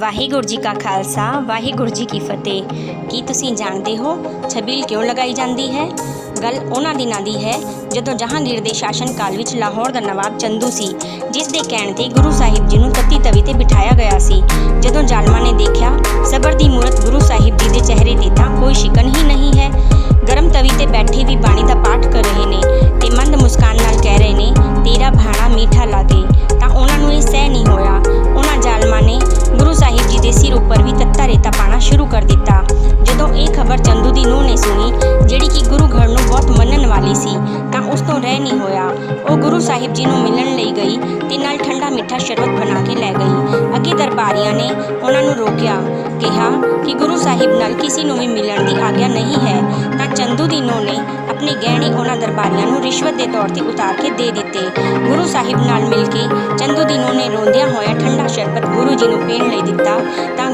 ਵਾਹਿਗੁਰੂ ਜੀ ਕਾ ਖਾਲਸਾ, ਵਾਹਿਗੁਰੂ ਜੀ ਕੀ ਫਤਿਹ। ਕੀ ਤੁਸੀਂ ਜਾਣਦੇ ਹੋ ਛਬੀਲ ਕਿਉਂ ਲਗਾਈ ਜਾਂਦੀ ਹੈ? ਗੱਲ ਉਹਨਾਂ ਦਿਨਾਂ ਦੀ ਹੈ ਜਦੋਂ ਜਹਾਂਗੀਰ ਦੇ ਸ਼ਾਸਨ ਕਾਲ ਵਿੱਚ ਲਾਹੌਰ ਦਾ ਨਵਾਬ ਚੰਦੂ ਸੀ, ਜਿਸ ਦੇ ਕਹਿਣ ਤੇ ਗੁਰੂ ਸਾਹਿਬ ਜੀ ਨੂੰ ਤੱਤੀ ਤਵੀ ਤੇ ਬਿਠਾਇਆ ਗਿਆ ਸੀ। ਜਦੋਂ ਜ਼ਾਲਮਾਂ ਨੇ ਦੇਖਿਆ, ਸਬਰ ਦੀ ਮੂਰਤ ਗੁਰੂ ਸਾਹਿਬ ਜੀ ਦੇ ਚਿਹਰੇ ਤੇ ਤਾਂ ਕੋਈ ਸ਼ਿਕਨ ਹੀ ਨਹੀਂ ਹੈ। ਗਰਮ ਤਵੀ ਤੇ ਬੈਠੇ ਵੀ ਬਾਣੀ ਦਾ ਪਾਠ ਕਰ ਰਹੇ ਨੇ ਤੇ ਮੰਦ ਮੁਸਕਾਨ ਨਾਲ ਕਹਿ ਰਹੇ ਨੇ, ਤੇਰਾ ਭਾਣਾ ਮੀਠਾ ਲਾਗੇ। ਤਾਂ ਉਹਨਾਂ ਨੂੰ ਇਹ ਸਹਿ ਨਹੀਂ ਹੋਇਆ ਰੇਤਾ ਪਾਣਾ ਸ਼ੁਰੂ ਕਰ ਦਿੱਤਾ। ਜਦੋਂ ਇਹ ਖਬਰ ਚੰਦੂ ਦੀ ਨੂੰਹ ਨੇ ਸੁਣੀ, ਜਿਹੜੀ ਕਿ ਗੁਰੂ ਘਰ ਨੂੰ ਬਹੁਤ ਮੰਨਣ ਵਾਲੀ ਸੀ, ਤਾਂ ਉਸ ਤੋਂ ਰਹਿ ਨਹੀਂ ਹੋਇਆ। ਉਹ ਗੁਰੂ ਸਾਹਿਬ ਜੀ ਨੂੰ ਮਿਲਣ ਲਈ ਗਈ ਤੇ ਨਾਲ ਠੰਡਾ ਮਿੱਠਾ ਸ਼ਰਬਤ ਬਣਾ ਕੇ ਲੈ ਗਈ। ਅੱਗੇ ਦਰਬਾਰੀਆਂ ਨੇ ਉਹਨਾਂ ਨੂੰ ਰੋਕਿਆ, ਕਿਹਾ ਕਿ ਗੁਰੂ ਸਾਹਿਬ ਨਾਲ ਕਿਸੇ ਨੂੰ ਵੀ ਮਿਲਣ ਦੀ ਆਗਿਆ ਨਹੀਂ ਹੈ, ਤਾਂ ਚੰਦੂ ਦੀ ਨੂੰਹ ਨੇ ਆਪਣੇ ਗਹਿਣੇ ਉਹਨਾਂ ਦਰਬਾਰੀਆਂ ਨੂੰ ਰਿਸ਼ਵਤ ਦੇ ਤੌਰ ਤੇ ਉਤਾਰ ਕੇ ਦੇ ਦਿੱਤੇ। ਗੁਰੂ ਸਾਹਿਬ ਨਾਲ ਮਿਲ ਕੇ ਚੰਦੂ ਦੀ ਨੂੰਹ ਨੇ ਰੋਂਦਿਆਂ ਹੋਇਆ ਠੰਡਾ ਸ਼ਰਬਤ ਗੁਰੂ ਜੀ ਨੂੰ ਪੀਣ ਲਈ ਦਿੱਤਾ, ਤਾਂ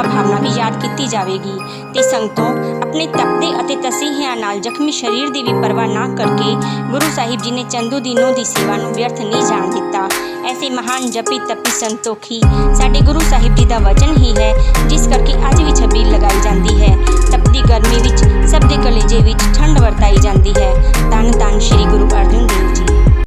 ਸੇਵਾ ਭਾਵਨਾ ਵੀ ਯਾਦ ਕੀਤੀ ਜਾਵੇਗੀ ਤੇ ਸੰਗਤੋਂ, ਆਪਣੇ ਤਪਦੇ ਅਤੇ ਤਸੀਹਿਆਂ ਨਾਲ ਜ਼ਖਮੀ ਸਰੀਰ ਦੀ ਵੀ ਪਰਵਾਹ ਨਾ ਕਰਕੇ ਗੁਰੂ ਸਾਹਿਬ ਜੀ ਨੇ ਚੰਦੂ ਦੀ ਦੀ ਸੇਵਾ ਨੂੰ ਵਿਅਰਥ ਨਹੀਂ ਜਾਣ ਦਿੱਤਾ। ਐਸੇ ਮਹਾਨ ਜਪੀ ਤਪੀ ਸੰਤੋਖੀ ਸਾਡੇ ਗੁਰੂ ਸਾਹਿਬ ਜੀ ਦਾ ਵਚਨ ਹੀ ਹੈ, ਜਿਸ ਕਰਕੇ ਅੱਜ ਵੀ ਛਬੀਲ ਲਗਾਈ ਜਾਂਦੀ ਹੈ। ਤਪਦੀ ਗਰਮੀ ਵਿੱਚ, ਸਭ ਦੇ ਕਲੇਜੇ ਵਿੱਚ ਠੰਡ ਵਰਤਾਈ ਜਾਂਦੀ ਹੈ। ਧੰਨ ਧੰਨ ਸ੍ਰੀ ਗੁਰੂ ਅਰਜਨ ਦੇਵ